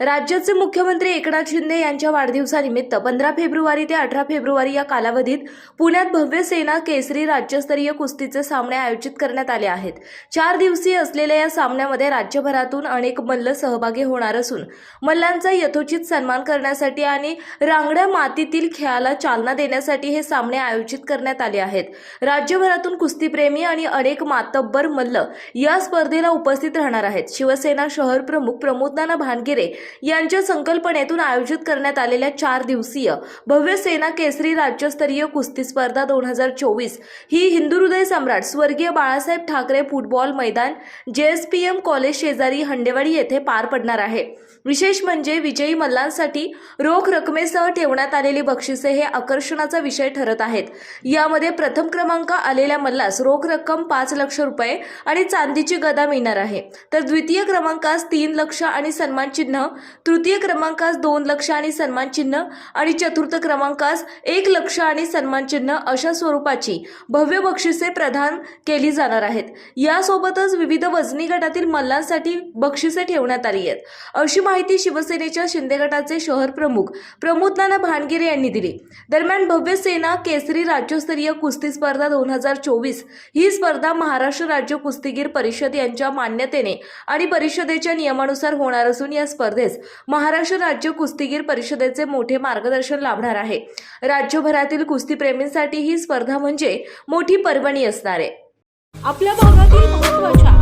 राज्याचे मुख्यमंत्री एकनाथ शिंदे यांच्या वाढदिवसानिमित्त पंधरा फेब्रुवारी ते अठरा फेब्रुवारी या कालावधीत पुण्यात भव्य सेना केसरी राज्यस्तरीय कुस्तीचे सामने आयोजित करण्यात आले आहेत. चार दिवसीय असलेल्या या सामन्यामध्ये राज्यभरातून अनेक मल्ल सहभागी होणार असून मल्लांचा यथोचित सन्मान करण्यासाठी आणि रांगड्या मातीतील खेळाला चालना देण्यासाठी हे सामने आयोजित करण्यात आले आहेत. राज्यभरातून कुस्तीप्रेमी आणि अनेक मातब्बर मल्ल या स्पर्धेला उपस्थित राहणार आहेत. शिवसेना शहर प्रमुख प्रमोदनाना भानगिरे यांच्या संकल्पनेतून आयोजित करण्यात आलेल्या चार दिवसीय भव्य सेना केसरी राज्यस्तरीय कुस्ती स्पर्धा दोन हजार चोवीस ही हिंदू हृदय सम्राट स्वर्गीय बाळासाहेब ठाकरे फुटबॉल मैदान जेएसपीएम कॉलेज शेजारी हंडेवाडी येथे पार पडणार आहे. विशेष म्हणजे विजयी मल्लांसाठी रोख रकमेसह ठेवण्यात आलेली बक्षिसे हे आकर्षणाचा विषय ठरत आहेत. यामध्ये प्रथम क्रमांक आलेल्या मल्लास रोख रक्कम पाच लक्ष रुपये आणि चांदीची गदा मिळणार आहे. तर द्वितीय क्रमांकास तीन लक्ष आणि सन्मान चिन्ह तृतीय क्रमांकास दोन लक्ष आणि सन्मान चिन्ह आणि चतुर्थ क्रमांकास एक लक्ष आणि सन्मान चिन्ह अशा स्वरूपाची भव्य बक्षिसे प्रदान केली जाणार आहेत. यासोबतच विविध वजनी गटातील मल्लांसाठी बक्षिसे ठेवण्यात आली आहेत. अशी माहिती शिवसेनेच्या शिंदे गटाचे शहर प्रमुख प्रमोद नाना भानगिरे यांनी दिली. दरम्यान भव्य सेना केसरी राज्यस्तरीय कुस्ती स्पर्धा दोन हजार चोवीस ही स्पर्धा महाराष्ट्र राज्य कुस्तीगीर परिषद यांच्या मान्यतेने आणि परिषदेच्या नियमानुसार होणार असून या स्पर्धेस महाराष्ट्र राज्य कुस्तीगीर परिषदेचे मोठे मार्गदर्शन लाभणार आहे. राज्यभरातील कुस्तीप्रेमींसाठी ही स्पर्धा म्हणजे मोठी पर्वणी असणार. आहे आपल्या भागातील महत्त्वाच्या